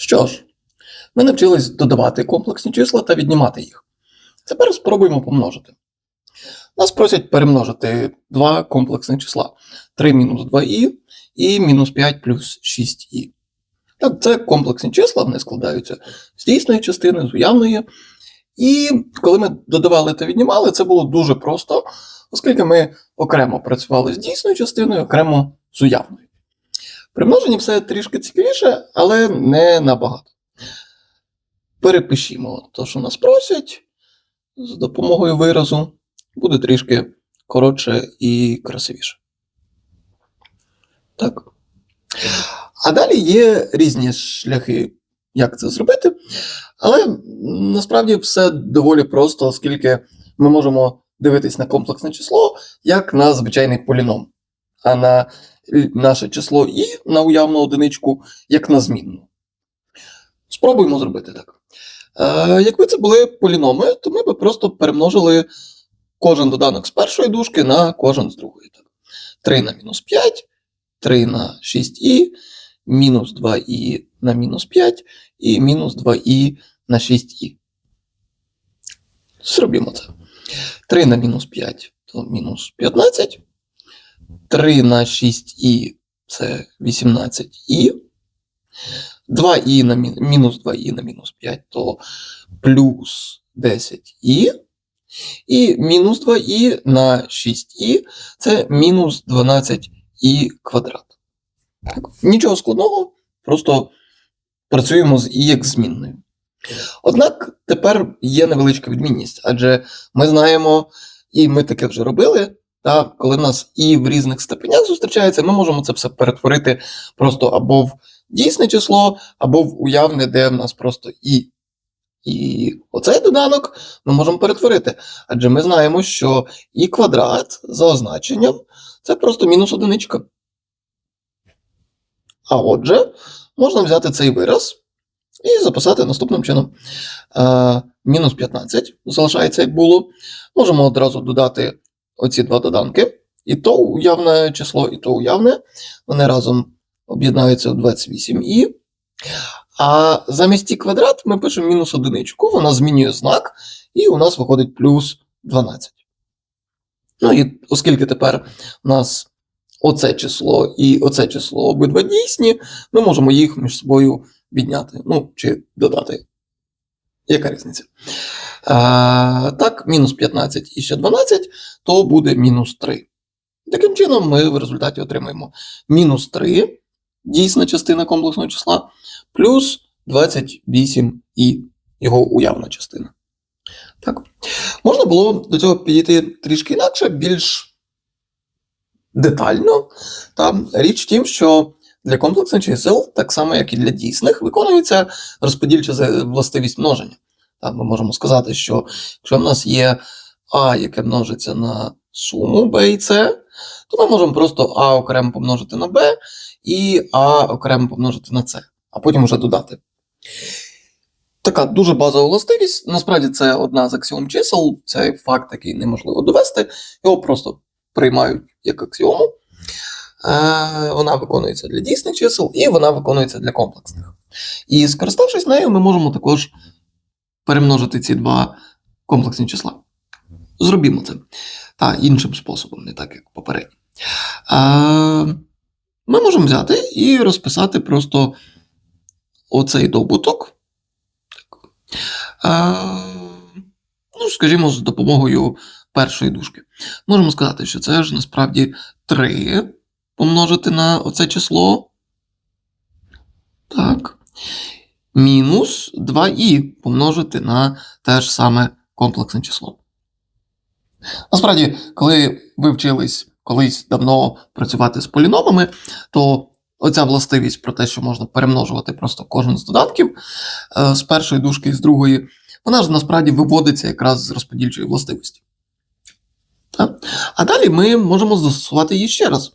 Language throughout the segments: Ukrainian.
Що ж, ми навчились додавати комплексні числа та віднімати їх. Тепер спробуємо помножити. Нас просять перемножити два комплексні числа 3 мінус 2і і мінус 5 плюс 6і. Так, це комплексні числа, вони складаються з дійсної частини, з уявної. І коли ми додавали та віднімали, це було дуже просто, оскільки ми окремо працювали з дійсною частиною, окремо з уявною. При множенні все трішки цікавіше, але не набагато. Перепишімо те, що нас просять з допомогою виразу. Буде трішки коротше і красивіше. Так. А далі є різні шляхи, як це зробити. Але насправді все доволі просто, оскільки ми можемо дивитись на комплексне число як на звичайний поліном, на наше число і на уявну одиничку як на змінну. Спробуємо зробити так. Е, якби це були поліноми, то ми б просто перемножили кожен доданок з першої дужки на кожен з другої. Так. 3 на мінус 5, 3 на 6і, мінус 2і на мінус 5 і мінус 2і на 6і. Зробімо це. 3 на мінус 5 то мінус 15. 3 на 6і це 18і. 2і на мінус 2і на мінус 5 то плюс 10і. І мінус 2і на 6і це мінус 12і квадрат. Так, Нічого складного, просто працюємо з і як змінною. Однак тепер є невеличка відмінність, адже ми знаємо, і ми таке вже робили. Та коли нас і в різних степенях зустрічається, ми можемо це все перетворити просто або в дійсне число, або в уявне, де в нас просто і. І оцей доданок ми можемо перетворити. Адже ми знаємо, що і квадрат за означенням це просто мінус одиничка. А отже, можна взяти цей вираз і записати наступним чином. Е, мінус 15 залишається як було. Можемо одразу додати оці два доданки. І то уявне число, і то уявне. Вони разом об'єднаються в 28і. А замість і квадрат ми пишемо мінус одиничку, вона змінює знак, і у нас виходить плюс 12. Ну і оскільки тепер у нас оце число і оце число обидва дійсні, ми можемо їх між собою відняти. Ну, чи додати. Яка різниця? А, так, мінус 15 і ще 12, то буде мінус 3. Таким чином, ми в результаті отримаємо мінус 3, дійсна частина комплексного числа, плюс 28 і його уявна частина. Так. Можна було до цього підійти трішки інакше, більш детально. Та річ в тім, що для комплексних чисел, так само як і для дійсних, виконується розподільча властивість множення. Та ми можемо сказати, що якщо в нас є А, яке множиться на суму b і c, то ми можемо просто А окремо помножити на b і А окремо помножити на c, а потім вже додати. Така дуже базова властивість. Насправді це одна з аксіом чисел, це факт, який неможливо довести. Його просто приймають як аксіому. Е, Вона виконується для дійсних чисел і вона виконується для комплексних. І скориставшись нею, ми можемо також перемножити ці два комплексні числа. Зробімо це. Та іншим способом, не так як попередньо. Е, Ми можемо взяти і розписати просто оцей добуток. Ну, скажімо, з допомогою першої дужки. Можемо сказати, що це ж насправді 3 помножити на оце число. Так. Мінус 2і помножити на те ж саме комплексне число. Насправді, коли ви вчились колись давно працювати з поліномами, то оця властивість про те, що можна перемножувати просто кожен з додатків е, з першої дужки і з другої, вона ж насправді виводиться якраз з розподільчої властивості. А далі ми можемо застосувати її ще раз.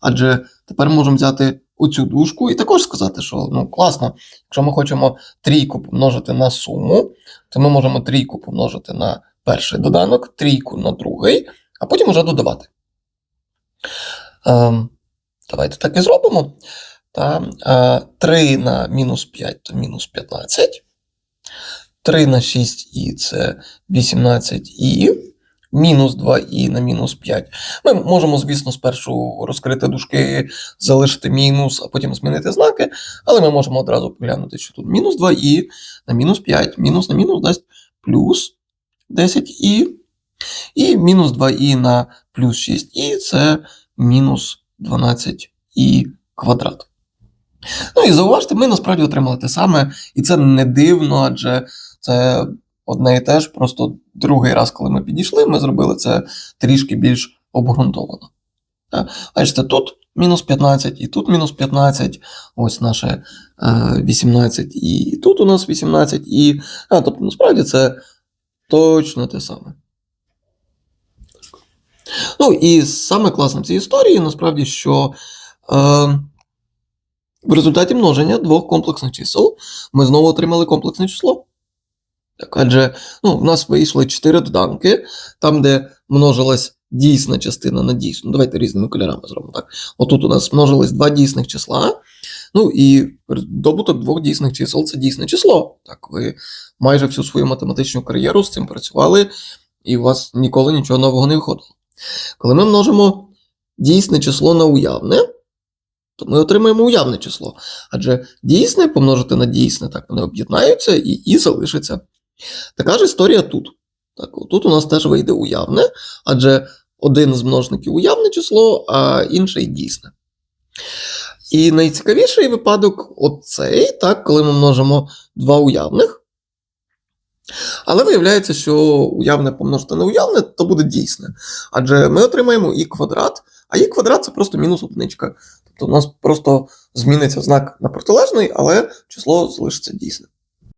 Адже тепер можемо взяти оцю дужку і також сказати, що ну класно, якщо ми хочемо трійку помножити на суму, то ми можемо трійку помножити на перший доданок, трійку на другий, а потім вже додавати. Ем, давайте так і зробимо. Та, а, 3 на мінус 5 то мінус 15. 3 на 6і це 18і. Мінус 2і на мінус 5. Ми можемо, звісно, спершу розкрити дужки, залишити мінус, а потім змінити знаки. Але ми можемо одразу поглянути, що тут мінус 2і на мінус 5, мінус на мінус дасть плюс 10і. І мінус 2і на плюс 6і це мінус 12і квадрат. Ну і зауважте, ми насправді отримали те саме, і це не дивно, адже це одне і те ж, просто другий раз, коли ми підійшли, ми зробили це трішки більш обґрунтовано. Бачите, тут мінус 15, і тут мінус 15, ось наше е, 18, і тут у нас 18, і. А, тобто, насправді це точно те саме. Ну і саме класне в цій історії, насправді, що е, в результаті множення двох комплексних чисел ми знову отримали комплексне число. Так, адже ну, в нас вийшли 4 доданки, там, де множилась дійсна частина на дійсну. Давайте різними кольорами зробимо так. Отут у нас множились два дійсних числа. Ну і добуток двох дійсних чисел це дійсне число. Так, ви майже всю свою математичну кар'єру з цим працювали, і у вас ніколи нічого нового не виходило. Коли ми множимо дійсне число на уявне, то ми отримаємо уявне число. Адже дійсне помножити на дійсне, так вони об'єднаються і і залишиться. Така ж історія тут. Так, тут у нас теж вийде уявне, адже один з множників уявне число, а інший дійсне. І найцікавіший випадок оцей, так, коли ми множимо два уявних. Але виявляється, що уявне помножити на уявне, то буде дійсне. Адже ми отримаємо і квадрат, а і квадрат це просто мінус одиничка. Тобто у нас просто зміниться знак на протилежний, але число залишиться дійсним.